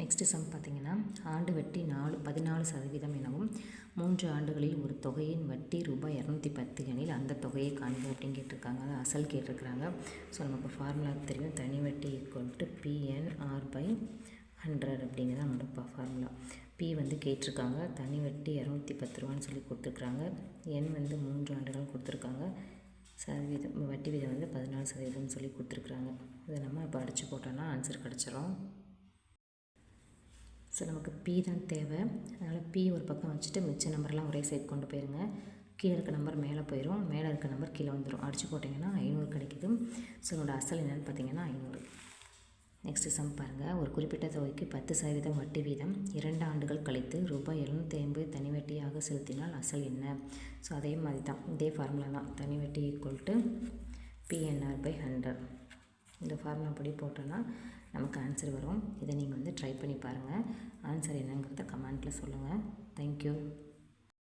Next some பார்த்தீங்கன்னா ஆண்டு வட்டி நாலு பதினாலு சதவீதம் எனவும் மூன்று ஆண்டுகளில் ஒரு தொகையின் வட்டி ரூபாய் இரநூத்தி பத்து எனில் அந்த தொகையை காண்க அப்படின்னு கேட்டிருக்காங்க. அது அசல் கேட்டிருக்கிறாங்க. ஸோ நமக்கு ஃபார்முலா தெரியும். தனி வட்டி equal to PNR by hundred அப்படிங்கிறது நம்மளோட ஃபார்முலா பி வந்து கேட்டிருக்காங்க. தனி வட்டி இரநூத்தி பத்து ரூபான்னு சொல்லி கொடுத்துருக்குறாங்க. என் வந்து மூன்று ஆண்டுகள் கொடுத்துருக்காங்க. சதவீதம் வட்டி வீதம் வந்து பதினாலு சதவீதம்னு சொல்லி கொடுத்துருக்குறாங்க. இதை நம்ம இப்போ அடித்து போட்டோன்னா ஆன்சர் கிடச்சிரும். ஸோ நமக்கு பி தான் தேவை. அதனால் பி ஒரு பக்கம் வச்சுட்டு மிச்ச நம்பர்லாம் ஒரே சைட் கொண்டு போயிருங்க. கீழே இருக்க நம்பர் மேலே போயிடும் மேலே இருக்க நம்பர் கீழே வந்துடும் அடித்து போட்டிங்கன்னா ஐநூறு கிடைக்குது. ஸோ என்னோடய அசல் என்னென்னு பார்த்தீங்கன்னா ஐநூறு. நெக்ஸ்ட்டு சம் பாருங்கள் ஒரு குறிப்பிட்ட தொகைக்கு பத்து சதவீதம் வட்டி வீதம். இரண்டு ஆண்டுகள் கழித்து ரூபாய் எழுநூற்றி ஐம்பது தனி வட்டியாக செலுத்தினால் அசல் என்ன? ஸோ அதே மாதிரி தான். இதே ஃபார்முலா தான். தனி வட்டி equal to PNR by hundred இந்த ஃபார்முலா படி போட்டோன்னா நமக்கு ஆன்சர் வரும். இதை நீங்கள் வந்து ட்ரை பண்ணி பாருங்கள் ஆன்சர் என்னங்கிறத கமெண்ட்டில் சொல்லுங்கள் தேங்க்யூ